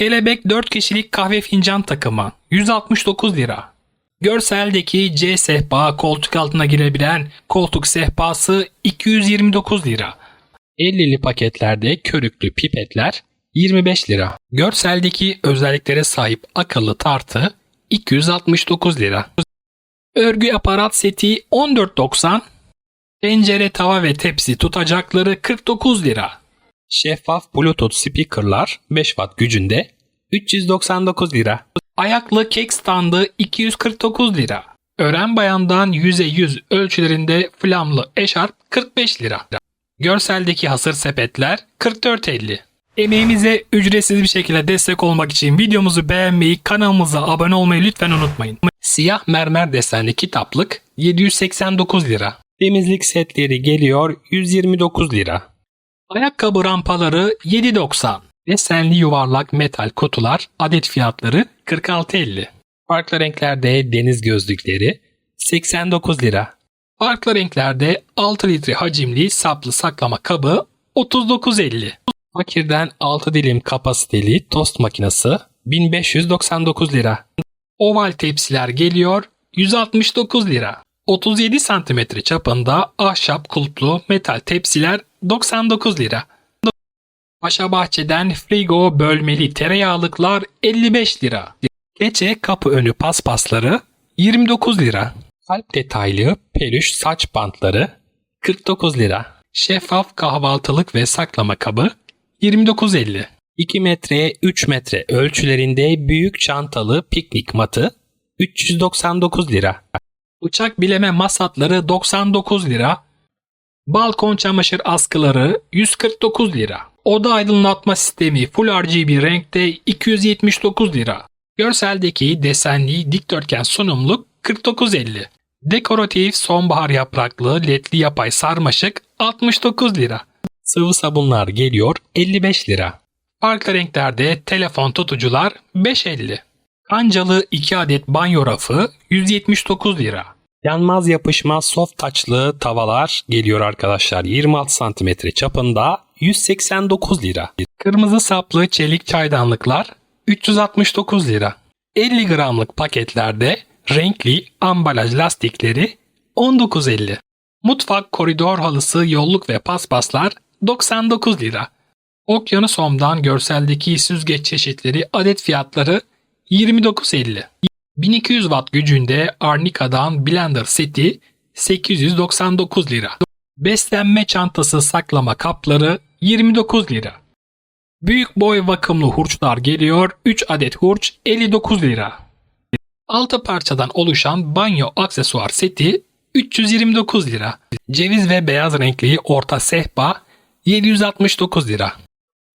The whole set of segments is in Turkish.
Kelebek 4 kişilik kahve fincan takımı 169 lira. Görseldeki C sehpa koltuk altına girebilen koltuk sehpası 229 lira. 50'li paketlerde körüklü pipetler 25 lira. Görseldeki özelliklere sahip akıllı tartı 269 lira. Örgü aparat seti 14.90. Tencere, tava ve tepsi tutacakları 49 lira. Şeffaf Bluetooth speakerlar 5 watt gücünde 399 lira. Ayaklı kek standı 249 lira. Ören bayandan yüze yüz ölçülerinde flamlı eşarp 45 lira. Görseldeki hasır sepetler 44.50. Emeğimize ücretsiz bir şekilde destek olmak için videomuzu beğenmeyi, kanalımıza abone olmayı lütfen unutmayın. Siyah mermer desenli kitaplık 789 lira. Temizlik setleri geliyor 129 lira. Ayakkabı rampaları 7.90. Desenli yuvarlak metal kutular adet fiyatları 46.50. Farklı renklerde deniz gözlükleri 89 lira. Farklı renklerde 6 litre hacimli saplı saklama kabı 39.50. Fakirden 6 dilim kapasiteli tost makinesi 1599 lira. Oval tepsiler geliyor 169 lira. 37 cm çapında ahşap kulplu metal tepsiler 99 lira. Paşa Bahçe'den frigo bölmeli tereyağlıklar 55 lira. Gece kapı önü paspasları 29 lira. Kalp detaylı peluş saç bantları 49 lira. Şeffaf kahvaltılık ve saklama kabı 29.50. 2 metreye 3 metre ölçülerinde büyük çantalı piknik matı 399 lira. Bıçak bileme masatları 99 lira. Balkon çamaşır askıları 149 lira. Oda aydınlatma sistemi Full RGB renkte 279 lira. Görseldeki desenli dikdörtgen sunumluk 49.50. Dekoratif sonbahar yapraklı ledli yapay sarmaşık 69 lira. Sıvı sabunlar geliyor 55 lira. Farklı renklerde telefon tutucular 5.50. Kancalı 2 adet banyo rafı 179 lira. Yanmaz yapışmaz soft taçlı tavalar geliyor arkadaşlar 26 cm çapında 189 lira. Kırmızı saplı çelik çaydanlıklar 369 lira. 50 gramlık paketlerde renkli ambalaj lastikleri 19.50. Mutfak koridor halısı yolluk ve paspaslar 99 lira. Okyanus Home'dan görseldeki süzgeç çeşitleri adet fiyatları 29.50. 1200 watt gücünde Arnica'dan blender seti 899 lira. Beslenme çantası saklama kapları 29 lira. Büyük boy vakumlu hurçlar geliyor 3 adet hurç 59 lira. 6 parçadan oluşan banyo aksesuar seti 329 lira. Ceviz ve beyaz renkli orta sehpa 769 lira.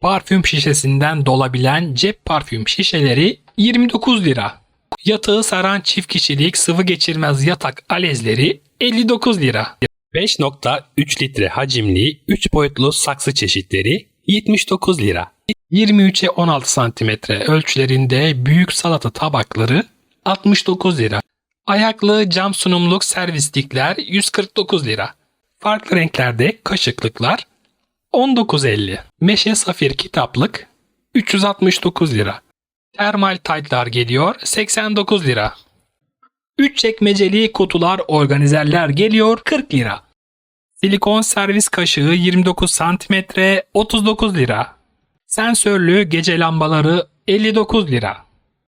Parfüm şişesinden dolabilen cep parfüm şişeleri 29 lira. Yatağı saran çift kişilik sıvı geçirmez yatak alezleri 59 lira. 5.3 litre hacimli 3 boyutlu saksı çeşitleri 79 lira. 23'e 16 santimetre ölçülerinde büyük salata tabakları 69 lira. Ayaklı cam sunumluk servislikler 149 lira. Farklı renklerde kaşıklıklar 19.50. Meşe safir kitaplık 369 lira. Termal taytlar geliyor 89 lira. 3 çekmeceli kutular organizerler geliyor 40 lira. Silikon servis kaşığı 29 cm 39 lira. Sensörlü gece lambaları 59 lira.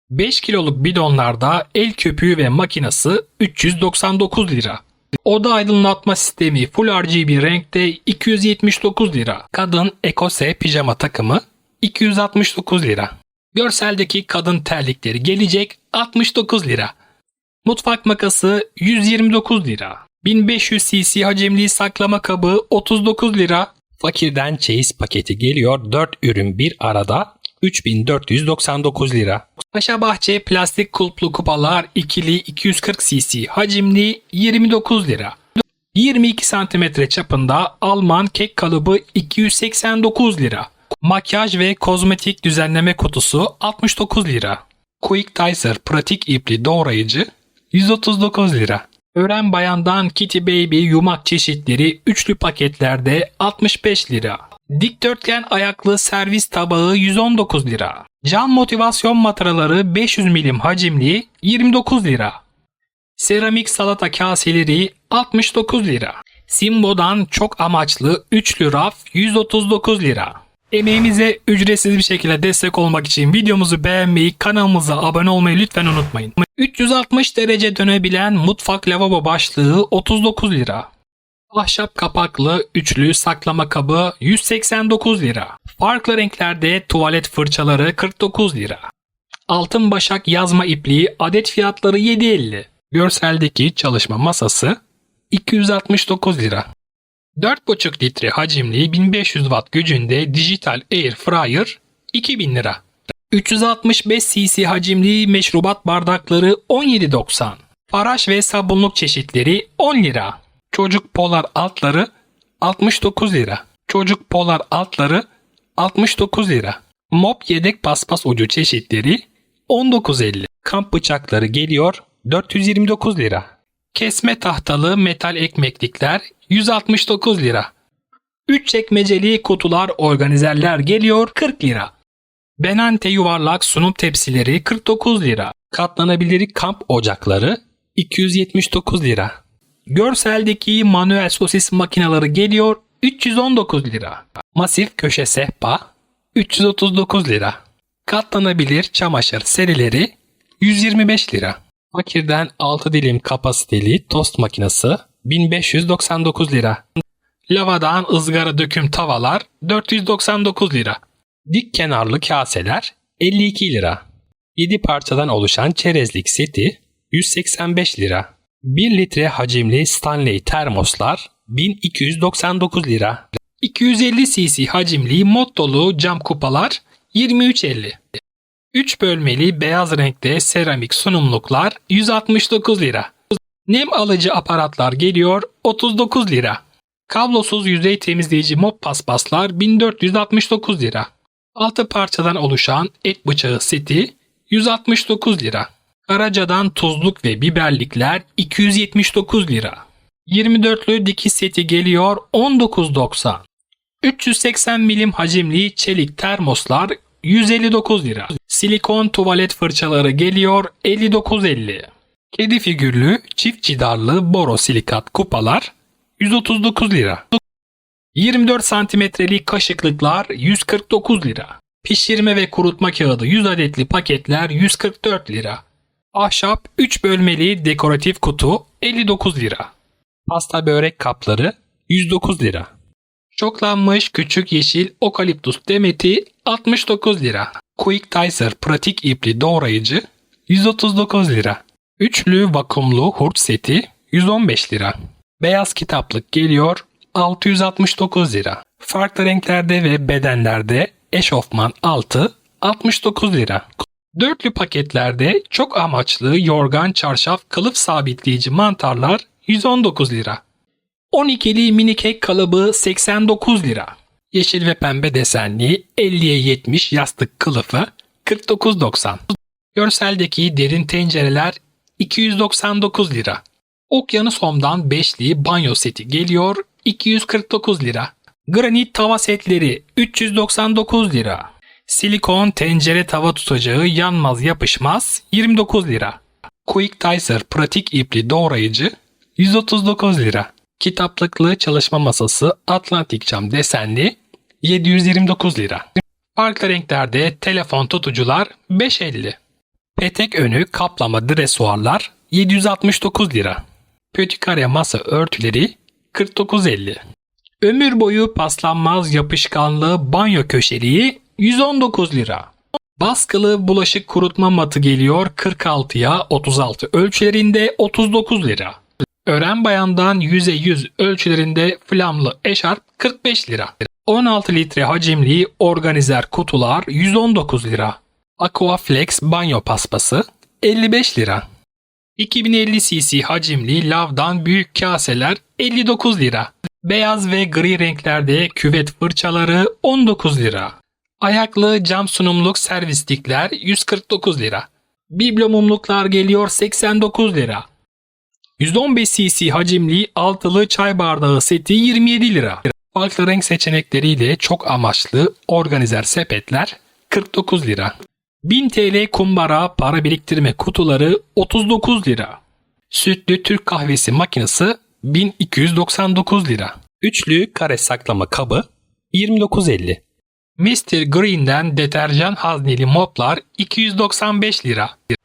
5 kiloluk bidonlarda el köpüğü ve makinesi 399 lira. Oda aydınlatma sistemi Full RGB renkte 279 lira. Kadın Ekose pijama takımı 269 lira. Görseldeki kadın terlikleri gelecek 69 lira. Mutfak makası 129 lira. 1500 cc hacimli saklama kabı 39 lira. Fakirden çeyiz paketi geliyor 4 ürün bir arada 3499 lira. Paşa Bahçe plastik kulplu kupalar ikili 240 cc hacimli 29 lira. 22 cm çapında Alman kek kalıbı 289 lira. Makyaj ve kozmetik düzenleme kutusu 69 lira. Quick Dicer pratik ipli doğrayıcı 139 lira. Ören bayandan Kitty Baby yumak çeşitleri üçlü paketlerde 65 lira. Dikdörtgen ayaklı servis tabağı 119 lira. Cam motivasyon mataraları 500 milim hacimli 29 lira. Seramik salata kaseleri 69 lira. Simbo'dan çok amaçlı üçlü raf 139 lira. Emeğimize ücretsiz bir şekilde destek olmak için videomuzu beğenmeyi, kanalımıza abone olmayı lütfen unutmayın. 360 derece dönebilen mutfak lavabo başlığı 39 lira. Ahşap kapaklı üçlü saklama kabı 189 lira. Farklı renklerde tuvalet fırçaları 49 lira. Altın başak yazma ipliği adet fiyatları 7.50. Görseldeki çalışma masası 269 lira. 4,5 litre hacimli 1500 watt gücünde dijital air fryer 2000 lira. 365 cc hacimli meşrubat bardakları 17.90. Faraş ve sabunluk çeşitleri 10 lira. Çocuk polar altları 69 lira. Çocuk polar altları 69 lira. Mop yedek paspas ucu çeşitleri 19.50. Kamp bıçakları geliyor 429 lira. Kesme tahtalı metal ekmeklikler 169 lira. 3 çekmeceli kutular organizerler geliyor 40 lira. Benante yuvarlak sunum tepsileri 49 lira. Katlanabilir kamp ocakları 279 lira. Görseldeki manuel sosis makineleri geliyor 319 lira. Masif köşe sehpa 339 lira. Katlanabilir çamaşır serileri 125 lira. Fakirden 6 dilim kapasiteli tost makinesi 1599 lira. Lavadan ızgara döküm tavalar 499 lira. Dik kenarlı kaseler 52 lira. 7 parçadan oluşan çerezlik seti 185 lira. 1 litre hacimli Stanley termoslar 1299 lira. 250 cc hacimli mod dolu cam kupalar 23.50. 3 bölmeli beyaz renkte seramik sunumluklar 169 lira. Nem alıcı aparatlar geliyor 39 lira. Kablosuz yüzey temizleyici mop paspaslar 1469 lira. 6 parçadan oluşan et bıçağı seti 169 lira. Karaca'dan tuzluk ve biberlikler 279 lira. 24'lü dikiş seti geliyor 19.90. 380 milim hacimli çelik termoslar 159 lira. Silikon tuvalet fırçaları geliyor 59.50. Kedi figürlü çift cidarlı borosilikat kupalar 139 lira. 24 santimetrelik kaşıklıklar 149 lira. Pişirme ve kurutma kağıdı 100 adetli paketler 144 lira. Ahşap 3 bölmeli dekoratif kutu 59 lira. Pasta börek kapları 109 lira. Çoklanmış küçük yeşil okaliptus demeti 69 lira. Quick Dicer pratik ipli doğrayıcı 139 lira. Üçlü vakumlu hurç seti 115 lira. Beyaz kitaplık geliyor 669 lira. Farklı renklerde ve bedenlerde eşofman altı 69 lira. Dörtlü paketlerde çok amaçlı yorgan çarşaf kılıf sabitleyici mantarlar 119 lira. 12'li mini kek kalıbı 89 lira. Yeşil ve pembe desenli 50'ye 70 yastık kılıfı 49.90. Görseldeki derin tencereler 299 lira. Okyanus Home'dan beşli banyo seti geliyor 249 lira. Granit tava setleri 399 lira. Silikon tencere tava tutacağı yanmaz yapışmaz 29 lira. Quick Dicer pratik ipli doğrayıcı 139 lira. Kitaplıklı çalışma masası Atlantik cam desenli 729 lira. Farklı renklerde telefon tutucular 5.50. Petek önü kaplama dresuarlar 769 lira. Pötikare masa örtüleri 49.50. Ömür boyu paslanmaz yapışkanlı banyo köşeliği 119 lira. Baskılı bulaşık kurutma matı geliyor 46'ya 36 ölçülerinde 39 lira. Ören bayandan 100'e 100 ölçülerinde flamlı eşarp 45 lira. 16 litre hacimli organizer kutular 119 lira. Aquaflex banyo paspası 55 lira. 2050 cc hacimli lavdan büyük kaseler 59 lira. Beyaz ve gri renklerde küvet fırçaları 19 lira. Ayaklı cam sunumluk servislikler 149 lira. Biblo mumluklar geliyor 89 lira. 115 cc hacimli altılı çay bardağı seti 27 lira. Farklı renk seçenekleriyle çok amaçlı organizer sepetler 49 lira. 1000 TL kumbara para biriktirme kutuları 39 lira. Sütlü Türk kahvesi makinesi 1299 lira. Üçlü kare saklama kabı 29.50. Mr. Green'den deterjan hazneli moplar 295 lira.